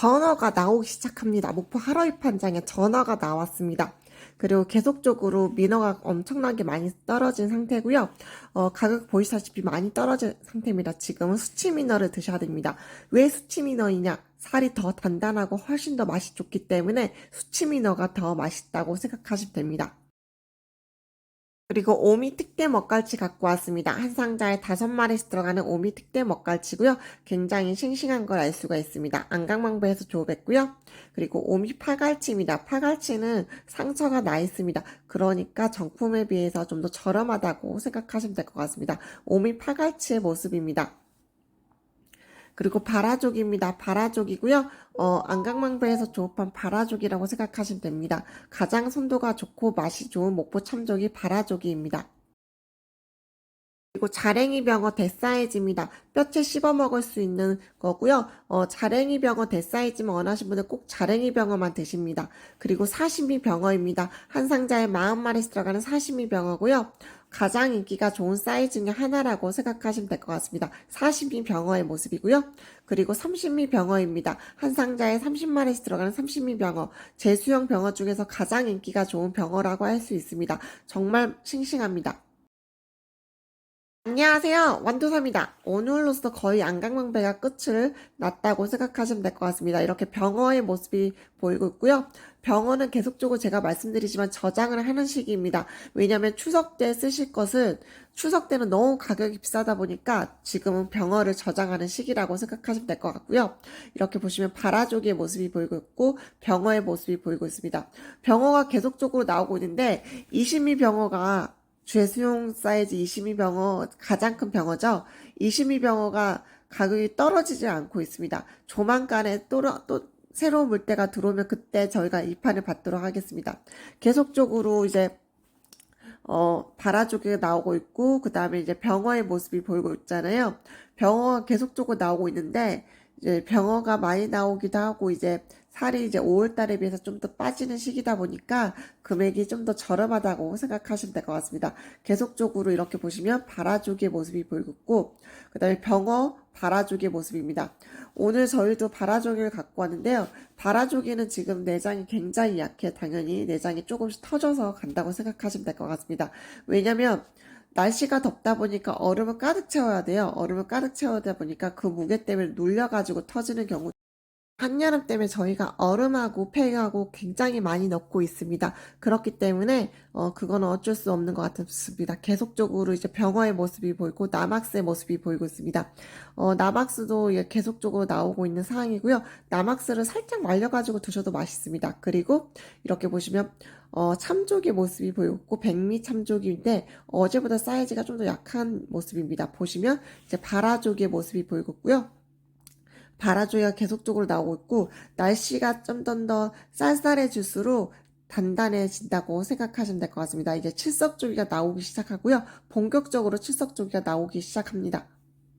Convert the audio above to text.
전어가 나오기 시작합니다. 목포 하러이 판장에 전어가 나왔습니다. 그리고 계속적으로 민어가 엄청나게 많이 떨어진 상태고요. 어, 가격 보시다시피 많이 떨어진 상태입니다. 지금은 수치 민어를 드셔야 됩니다. 왜 수치 민어이냐? 살이 더 단단하고 훨씬 더 맛이 좋기 때문에 수치 민어가 더 맛있다고 생각하시면 됩니다. 그리고 오미 특대 먹갈치 갖고 왔습니다. 한 상자에 다섯 마리씩 들어가는 오미 특대 먹갈치고요. 굉장히 싱싱한 걸 알 수가 있습니다. 안강망배에서 조업했고요. 그리고 오미 파갈치입니다. 파갈치는 상처가 나 있습니다. 그러니까 정품에 비해서 좀 더 저렴하다고 생각하시면 될 것 같습니다. 오미 파갈치의 모습입니다. 그리고 바라족입니다. 바라족이고요. 어, 안강망배에서 조업한 바라족이라고 생각하시면 됩니다. 가장 손도가 좋고 맛이 좋은 목포 참족이 바라족이입니다. 그리고 자랭이 병어 대사이즈입니다. 뼈채 씹어 먹을 수 있는 거고요. 어, 자랭이 병어 대사이즈만 원하시는 분은 꼭 자랭이 병어만 드십니다. 그리고 사시미 병어입니다. 한 상자에 40마리씩 들어가는 사시미 병어고요. 가장 인기가 좋은 사이즈 중에 하나라고 생각하시면 될 것 같습니다. 사시미 병어의 모습이고요. 그리고 삼십미 병어입니다. 한 상자에 30마리씩 들어가는 삼십미 병어. 제수형 병어 중에서 가장 인기가 좋은 병어라고 할 수 있습니다. 정말 싱싱합니다. 안녕하세요. 완도삼입니다. 오늘로써 거의 안강망배가 끝을 났다고 생각하시면 될 것 같습니다. 이렇게 병어의 모습이 보이고 있고요. 병어는 계속적으로 제가 말씀드리지만 저장을 하는 시기입니다. 왜냐하면 추석 때 쓰실 것은 추석 때는 너무 가격이 비싸다 보니까 지금은 병어를 저장하는 시기라고 생각하시면 될 것 같고요. 이렇게 보시면 바라족의 모습이 보이고 있고 병어의 모습이 보이고 있습니다. 병어가 계속적으로 나오고 있는데 이심이 병어가 죄수용 사이즈 이심이 병어 가장 큰 병어죠. 이심이 병어가 가격이 떨어지지 않고 있습니다. 조만간에 또, 또 새로운 물때가 들어오면 그때 저희가 이 판을 받도록 하겠습니다. 계속적으로 이제 어, 바라족이 나오고 있고, 그 다음에 이제 병어의 모습이 보이고 있잖아요. 병어가 계속적으로 나오고 있는데, 이제 병어가 많이 나오기도 하고, 이제 살이 이제 5월 달에 비해서 좀 더 빠지는 시기다 보니까 금액이 좀 더 저렴하다고 생각하시면 될 것 같습니다. 계속적으로 이렇게 보시면 바라족의 모습이 보이고 있고, 그 다음에 병어, 바라족의 모습입니다. 오늘 저희도 바라조기를 갖고 왔는데요. 바라조기는 지금 내장이 굉장히 약해 당연히 내장이 조금씩 터져서 간다고 생각하시면 될 것 같습니다. 왜냐면 날씨가 덥다 보니까 얼음을 가득 채워야 돼요. 얼음을 가득 채워야 보니까 그 무게 때문에 눌려가지고 터지는 경우 한여름 때문에 저희가 얼음하고 팩하고 굉장히 많이 넣고 있습니다. 그렇기 때문에 어 그거는 어쩔 수 없는 것 같습니다. 계속적으로 이제 병어의 모습이 보이고 나막스의 모습이 보이고 있습니다. 어 나막스도 계속적으로 나오고 있는 상황이고요. 나막스를 살짝 말려가지고 드셔도 맛있습니다. 그리고 이렇게 보시면 어, 참조기 모습이 보이고 백미 참조기인데 어제보다 사이즈가 좀 더 약한 모습입니다. 보시면 이제 바라조기의 모습이 보이고 있고요. 바라조기가 계속적으로 나오고 있고 날씨가 좀더 쌀쌀해질수록 단단해진다고 생각하시면 될 것 같습니다. 이제 칠석조기가 나오기 시작하고요. 본격적으로 칠석조기가 나오기 시작합니다.